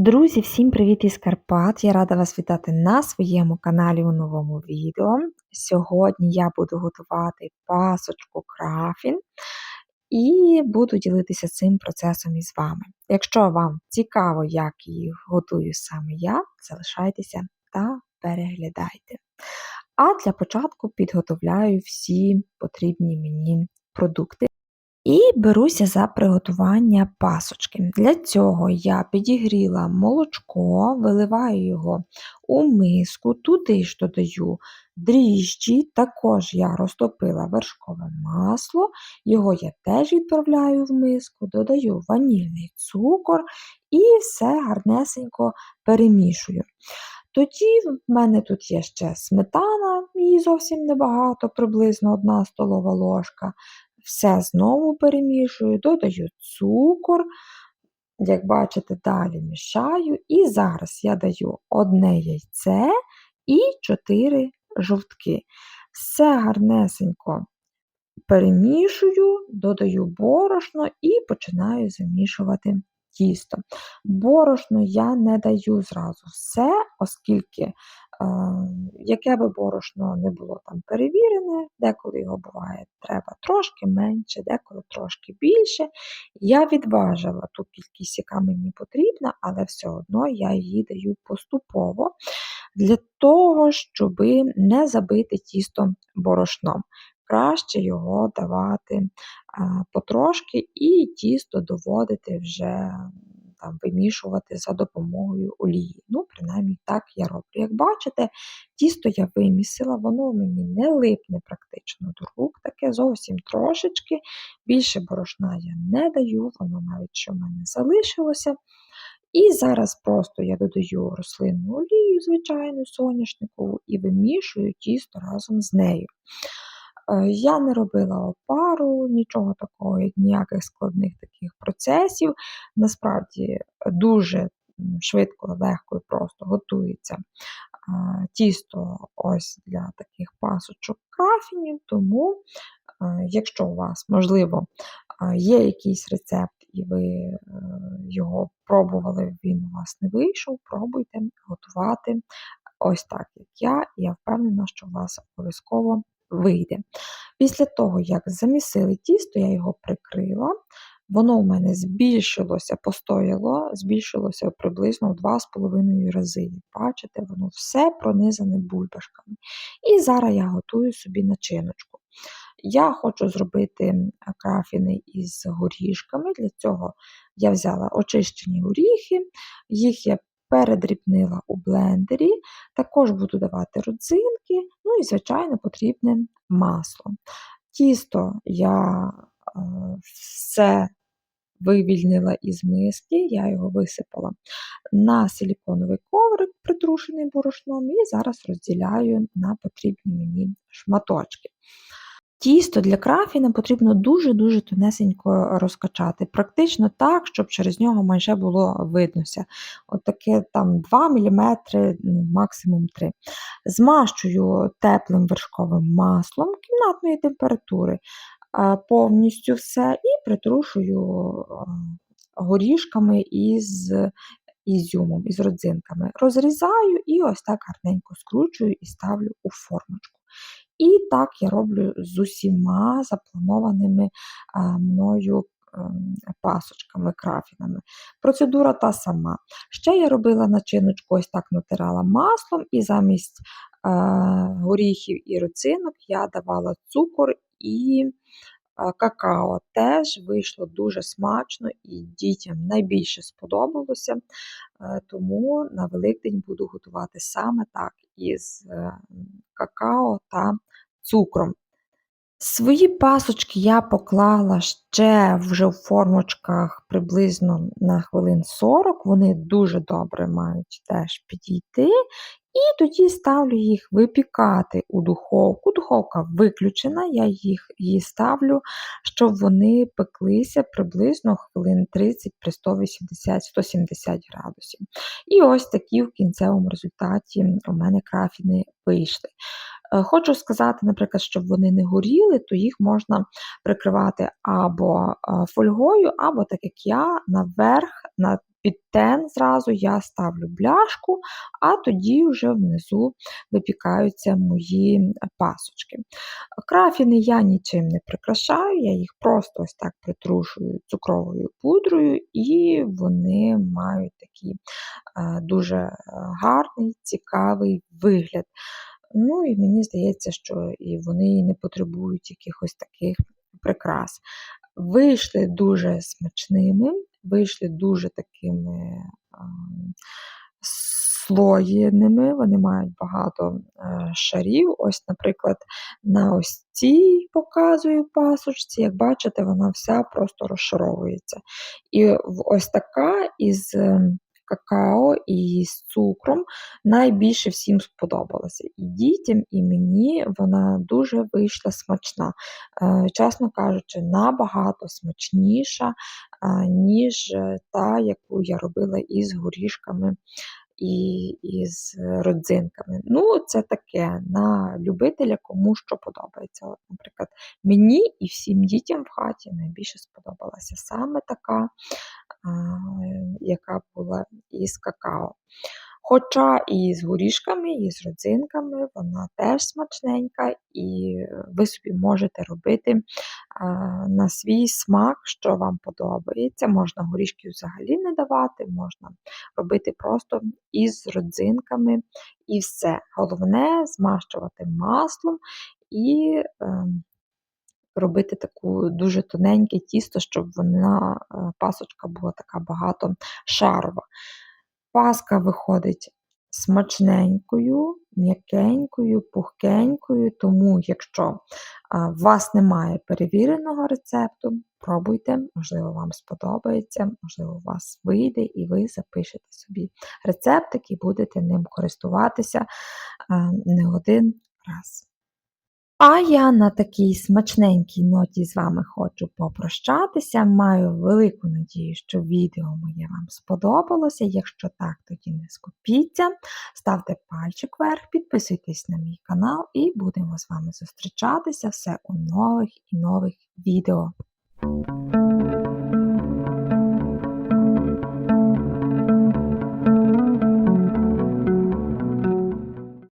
Друзі, всім привіт із Карпат! Я рада вас вітати на своєму каналі у новому відео. Сьогодні я буду готувати пасочку крафін і буду ділитися цим процесом із вами. Якщо вам цікаво, як її готую саме я, залишайтеся та переглядайте. А для початку підготовляю всі потрібні мені продукти. І беруся за приготування пасочки. Для цього я підігріла молочко, виливаю його у миску, туди ж додаю дріжджі, також я розтопила вершкове масло, його я теж відправляю в миску, додаю ванільний цукор і все гарнесенько перемішую. Тоді в мене тут є ще сметана, її зовсім небагато, приблизно 1 столова ложка. Все знову перемішую, додаю цукор, як бачите, далі мішаю. І зараз я даю одне яйце і 4 жовтки. Все гарнесенько перемішую, додаю борошно і починаю замішувати тісто. Борошно я не даю зразу все, оскільки яке би борошно не було там перевірене, деколи його буває треба трошки менше, деколи трошки більше. Я відважила ту кількість, яка мені потрібна, але все одно я її даю поступово для того, щоб не забити тісто борошном. Краще його давати потрошки і тісто доводити вже там, вимішувати за допомогою олії. Ну, принаймні так я роблю. Як бачите, тісто я вимісила, воно мені не липне практично до рук, таке зовсім трошечки. Більше борошна я не даю, воно навіть що в мене залишилося. І зараз просто я додаю рослинну олію, звичайну соняшникову, і вимішую тісто разом з нею. Е, я не робила опару, нічого такого, ніяких складних таких процесів. Насправді дуже швидко, легко і просто готується тісто ось для таких пасочок кафінів, тому, е, якщо у вас, можливо, є якийсь рецепт, і ви е, його пробували, він у вас не вийшов, пробуйте готувати ось так, як я, і я впевнена, що у вас обов'язково вийде. Після того, як замісили тісто, я його прикрила. Воно у мене збільшилося, постояло, збільшилося приблизно в 2,5 рази. Бачите, воно все пронизане бульбашками. І зараз я готую собі начиночку. Я хочу зробити крафіни із горішками. Для цього я взяла очищені горіхи, їх я передрібнила у блендері, також буду давати родзинки, ну і, звичайно, потрібне масло. Тісто я е, все вивільнила із миски, я його висипала на силіконовий коврик, притрушений борошном, і зараз розділяю на потрібні мені шматочки. Тісто для крафіна потрібно дуже-дуже тонесенько розкачати, практично так, щоб через нього майже було виднося. От таке там 2 мм, ну, максимум 3 Змащую теплим вершковим маслом кімнатної температури повністю все і притрушую горішками із ізюмом, із родзинками. Розрізаю і ось так гарненько скручую і ставлю у формочку. І так я роблю з усіма запланованими мною ем, пасочками, крафінами. Процедура та сама. Ще я робила начиночку, ось так натирала маслом, і замість е, горіхів і роцинок я давала цукор і какао. Теж вийшло дуже смачно і дітям найбільше сподобалося, е, тому на Великдень буду готувати саме так із е, какао та цукром. Свої пасочки я поклала ще вже в формочках приблизно на хвилин 40, вони дуже добре мають теж підійти. І тоді ставлю їх випікати у духовку. Духовка виключена, я їх її ставлю, щоб вони пеклися приблизно хвилин 30 при 180-170 градусів. І ось такі в кінцевому результаті у мене крафіни вийшли. Е, хочу сказати, наприклад, щоб вони не горіли, то їх можна прикривати або е, фольгою, або, так як я, наверх, на під тен зразу я ставлю бляшку, а тоді вже внизу випікаються мої пасочки. Крафіни я нічим не прикрашаю, я їх просто ось так притрушую цукровою пудрою, і вони мають такий е, дуже е, гарний, цікавий вигляд. Ну і мені здається, що і вони не потребують якихось таких прикрас. Вийшли дуже смачними, вийшли дуже такими слоєними, вони мають багато е, шарів. Ось, наприклад, на ось цій показую пасочці, як бачите, вона вся просто розшаровується. І ось така із ем, какао і з цукром найбільше всім сподобалася. І дітям, і мені вона дуже вийшла смачна. Е, Чесно кажучи, набагато смачніша, ніж е, та, яку я робила із горішками і із родзинками. Ну, це таке на любителя, кому що подобається. От, наприклад, мені і всім дітям в хаті найбільше сподобалася саме така, яка була із какао. Хоча і з горішками, і з родзинками вона теж смачненька, і ви собі можете робити а, на свій смак, що вам подобається. Можна горішки взагалі не давати, можна робити просто із родзинками і все. Головне змащувати маслом і ем, робити таку дуже тоненьке тісто, щоб вона, е, пасочка була така багато шарова. Паска виходить смачненькою, м'якенькою, пухкенькою, тому якщо у вас немає перевіреного рецепту, пробуйте, можливо, вам сподобається, можливо, у вас вийде, і ви запишете собі рецептик і будете ним користуватися не один раз. А я на такій смачненькій ноті з вами хочу попрощатися. Маю велику надію, що відео моє вам сподобалося. Якщо так, тоді не скупіться. Ставте пальчик вверх, підписуйтесь на мій канал і будемо з вами зустрічатися все у нових і нових відео.